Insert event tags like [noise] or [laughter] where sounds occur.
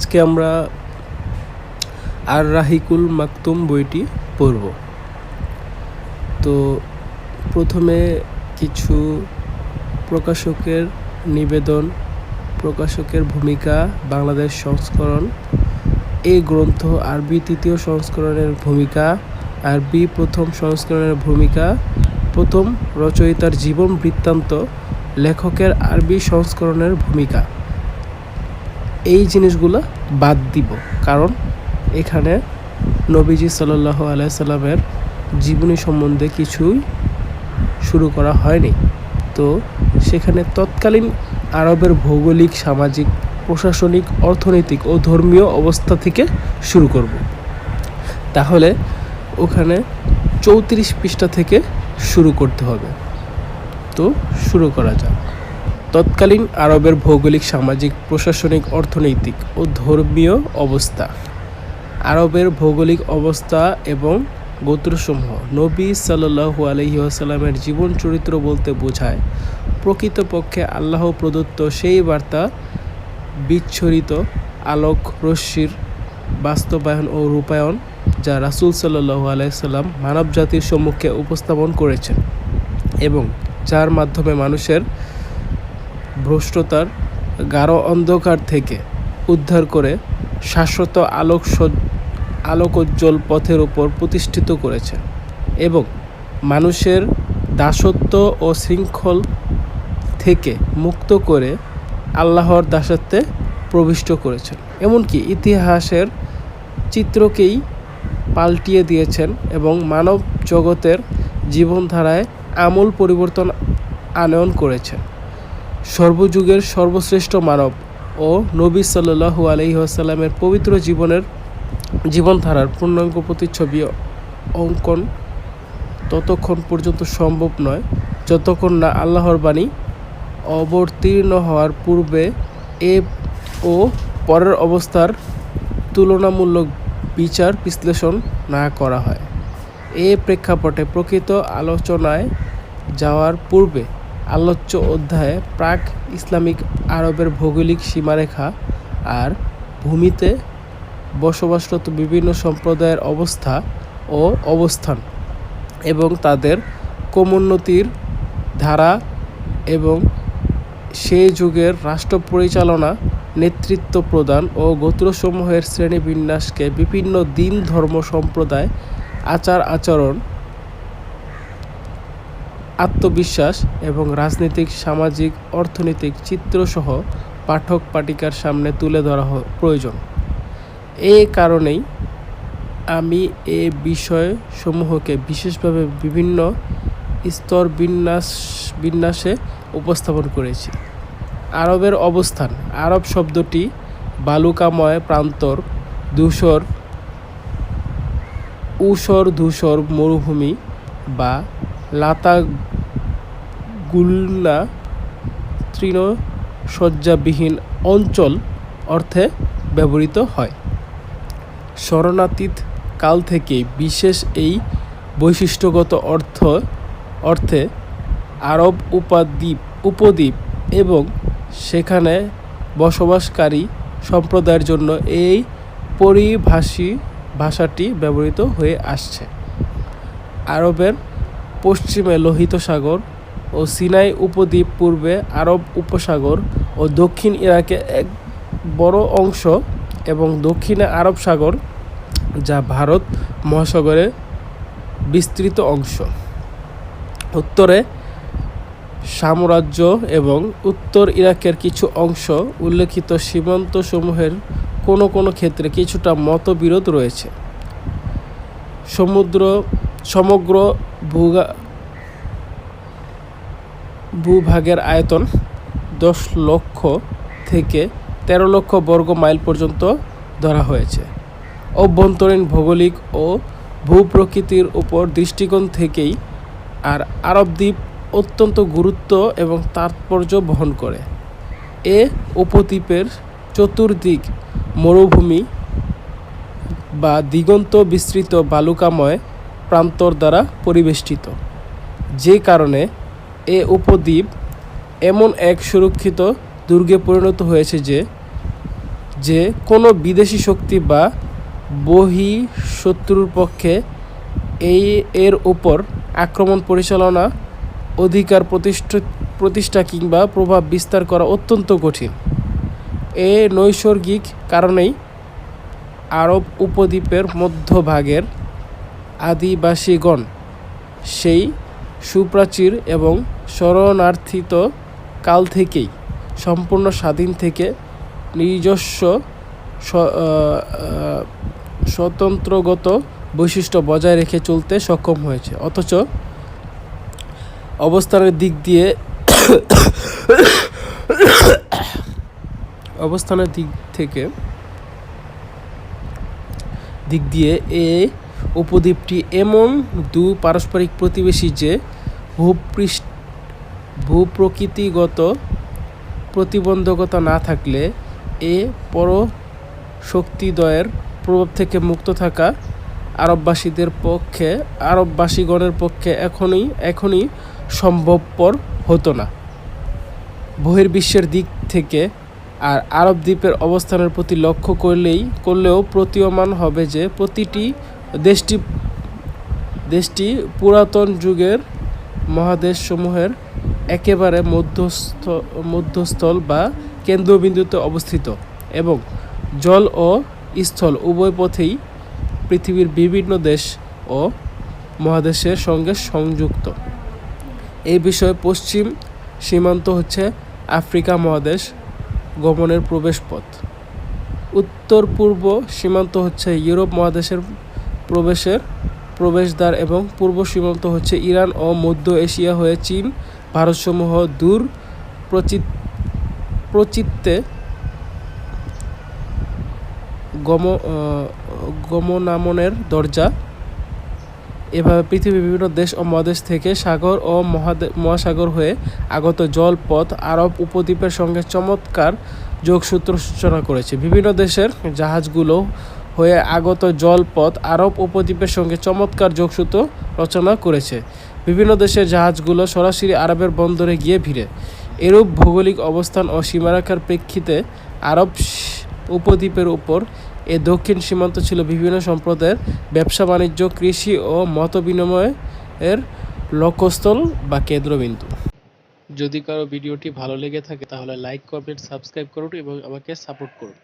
আজকে আমরা আর রাহিকুল মাকতুম বইটি পড়ব। তো প্রথমে কিছু প্রকাশকের নিবেদন, প্রকাশকের ভূমিকা, বাংলাদেশ সংস্করণ এই গ্রন্থ আরবি তৃতীয় সংস্করণের ভূমিকা আরবি প্রথম সংস্করণের ভূমিকা, প্রথম রচয়িতার জীবন বৃত্তান্ত, লেখকের আরবি সংস্করণের ভূমিকা। এই জিনিসগুলো বাদ দিব। কারণ এখানে নবীজি সাল্লাহ আলাইসাল্লামের জীবনী সম্বন্ধে কিছুই শুরু করা হয়নি। তো সেখানে তৎকালীন আরবের ভৌগোলিক, সামাজিক, প্রশাসনিক, অর্থনৈতিক ও ধর্মীয় অবস্থা থেকে শুরু করব। তাহলে ওখানে চৌত্রিশ পৃষ্ঠা থেকে শুরু করতে হবে। তো শুরু করা যাক। তৎকালীন আরবের ভৌগোলিক, সামাজিক, প্রশাসনিক, অর্থনৈতিক ও ধর্মীয় অবস্থা। আরবের ভৌগোলিক অবস্থা এবং গোত্রসমূহ নবী সাল্লু আলহি আসাল্লামের জীবন চরিত্র বলতে বোঝায়, প্রকৃতপক্ষে আল্লাহ প্রদত্ত সেই বার্তা বিচ্ছরিত, আলোক, রশ্মির বাস্তবায়ন ও রূপায়ণ যা রাসুল সাল্লু আলাইসাল্লাম মানব জাতির সম্মুখে উপস্থাপন করেছেন এবং যার মাধ্যমে মানুষের ভ্রষ্টতার গাঢ় অন্ধকার থেকে উদ্ধার করে শাশ্বত আলোক আলোকোজ্জ্বল পথের উপর প্রতিষ্ঠিত করেছে এবং মানুষের দাসত্ব ও শৃঙ্খল থেকে মুক্ত করে আল্লাহর দাসত্বে প্রবিষ্ট করেছেন। এমনকি ইতিহাসের চিত্রকেই পাল্টিয়ে দিয়েছেন এবং মানব জগতের জীবনধারায় আমূল পরিবর্তন আনয়ন করেছেন। সর্বযুগের সর্বশ্রেষ্ঠ মানব ও নবী সাল্লু আলহি আসাল্লামের পবিত্র জীবনের জীবনধারার পূর্ণাঙ্গ প্রতিচ্ছবি অঙ্কন ততক্ষণ পর্যন্ত সম্ভব নয়, যতক্ষণ না আল্লাহর বাণী অবতীর্ণ হওয়ার পূর্বে এ ও পরের অবস্থার তুলনামূলক বিচার বিশ্লেষণ না করা হয়। এ প্রেক্ষাপটে প্রকৃত আলোচনায় যাওয়ার পূর্বে আলোচ্য অধ্যায়ে প্রাক ইসলামিক আরবের ভৌগোলিক সীমারেখা আর ভূমিতে বসবাসরত বিভিন্ন সম্প্রদায়ের অবস্থা ও অবস্থান এবং তাদের ক্রমোন্নতির ধারা এবং সে যুগের রাষ্ট্র পরিচালনা, নেতৃত্ব প্রদান ও গোত্রসমূহের শ্রেণীবিন্যাসকে বিভিন্ন দিন ধর্ম সম্প্রদায় আচার আচরণ আত্মবিশ্বাস এবং রাজনৈতিক, সামাজিক, অর্থনৈতিক চিত্রসহ পাঠক পাঠিকার সামনে তুলে ধরা প্রয়োজন। এ কারণেই আমি এ বিষয়সমূহকে বিশেষভাবে বিভিন্ন স্তর বিন্যাস, বিন্যাসে উপস্থাপন করেছি। আরবের অবস্থান, আরব শব্দটি বালুকাময় প্রান্তর, ধূসর ঊষর ধূসর মরুভূমি বা লাতা গুলনা তৃণশয্যাবিহীন অঞ্চল অর্থে ব্যবহৃত হয়। শরণাতীত কাল থেকে বিশেষ এই বৈশিষ্ট্যগত অর্থ, অর্থে আরব উপাদ্বীপ, উপদ্বীপ এবং সেখানে বসবাসকারী সম্প্রদায়ের জন্য এই পরিভাষী ভাষাটি ব্যবহৃত হয়ে আসছে। আরবের পশ্চিমে লোহিত সাগর ও সিনাই উপদ্বীপ পূর্বে আরব উপসাগর ও দক্ষিণ ইরাকে এক বড় অংশ এবং দক্ষিণে আরব সাগর, যা ভারত মহাসাগরে বিস্তৃত অংশ। উত্তরে সাম্রাজ্য এবং উত্তর ইরাকের কিছু অংশ উল্লেখিত সীমান্তসমূহের কোনো কোনো ক্ষেত্রে কিছুটা মতবিরোধ রয়েছে। সমুদ্র, সমগ্র ভূগা ভূভাগের আয়তন দশ লক্ষ থেকে তেরো লক্ষ বর্গ মাইল পর্যন্ত ধরা হয়েছে। অভ্যন্তরীণ ভৌগোলিক ও ভূপ্রকৃতির উপর দৃষ্টিকোণ থেকেই আর আরব দ্বীপ অত্যন্ত গুরুত্ব এবং তাৎপর্য বহন করে। এ উপদ্বীপের চতুর্দিক মরুভূমি বা দিগন্ত বিস্তৃত বালুকাময় প্রান্তর দ্বারা পরিবেষ্টিত, যে কারণে এ উপদ্বীপ এমন এক সুরক্ষিত দুর্গে পরিণত হয়েছে যে যে কোনো বিদেশি শক্তি বা বহি শত্রুর পক্ষে এই এর উপর আক্রমণ পরিচালনা, অধিকার প্রতিষ্ঠা প্রতিষ্ঠা কিংবা প্রভাব বিস্তার করা অত্যন্ত কঠিন। এ নৈসর্গিক কারণেই আরব উপদ্বীপের মধ্যভাগের আদিবাসীগণ সেই সুপ্রাচীর এবং শরণার্থিত কাল থেকেই, সম্পূর্ণ স্বাধীন থেকে নিজস্ব স্বতন্ত্রগত বৈশিষ্ট্য বজায় রেখে চলতে সক্ষম হয়েছে। অথচ অবস্থানের দিক দিয়ে [coughs] অবস্থানের দিক থেকে, দিক দিয়ে এ উপদ্বীপটি এমন দু পারস্পরিক প্রতিবেশী যে ভূপ্রকৃতিগত প্রতিবন্ধকতা না থাকলে এ পর শক্তিদ্বয়ের প্রভাব থেকে মুক্ত থাকা আরববাসীদের পক্ষে আরববাসীগণের পক্ষে এখনই এখনই সম্ভবপর হতো না। বহির্বিশ্বের দিক থেকে আর আরব দ্বীপের অবস্থানের প্রতি লক্ষ্য করলেই করলেও প্রতীয়মান হবে যে প্রতিটি দেশটি দেশটি পুরাতন যুগের মহাদেশসমূহের একেবারে মধ্যস্থ, মধ্যস্থল বা কেন্দ্রবিন্দুতে অবস্থিত এবং জল ও স্থল উভয় পথেই পৃথিবীর বিভিন্ন দেশ ও মহাদেশের সঙ্গে সংযুক্ত। এই বিষয়ে পশ্চিম সীমান্ত হচ্ছে আফ্রিকা মহাদেশ গমনের প্রবেশপথ। উত্তর পূর্ব সীমান্ত হচ্ছে ইউরোপ মহাদেশের প্রবেশের প্রবেশদ্বার এবং পূর্ব সীমান্ত হচ্ছে ইরান ও মধ্য এশিয়া হয়ে চীন। ভারতসমূহ দূর প্রচিত প্রচিত্তে গম গমনামনের দরজা। এভাবে পৃথিবীর বিভিন্ন দেশ ও মহাদেশ থেকে সাগর ও মহাসাগর হয়ে আগত জলপথ আরব উপদ্বীপের সঙ্গে চমৎকার যোগসূত্র সূচনা করেছে। বিভিন্ন দেশের জাহাজগুলো হয়ে আগত জলপথ আরব উপদ্বীপের সঙ্গে চমৎকার যোগসূত্র রচনা করেছে। বিভিন্ন দেশের জাহাজগুলো সরাসরি আরবের বন্দরে গিয়ে ভিড়ে। এরূপ ভৌগোলিক অবস্থান ও সীমারেখার প্রেক্ষিতে আরব উপদ্বীপের উপর এ দক্ষিণ সীমান্ত ছিল বিভিন্ন সম্প্রদায়ের ব্যবসা, বাণিজ্য, কৃষি ও মত বিনিময়ের লক্ষ্যস্থল বা কেন্দ্রবিন্দু। যদি কারও ভিডিওটি ভালো লেগে থাকে তাহলে লাইক, কমেন্ট, সাবস্ক্রাইব করুন এবং আমাকে সাপোর্ট করুন।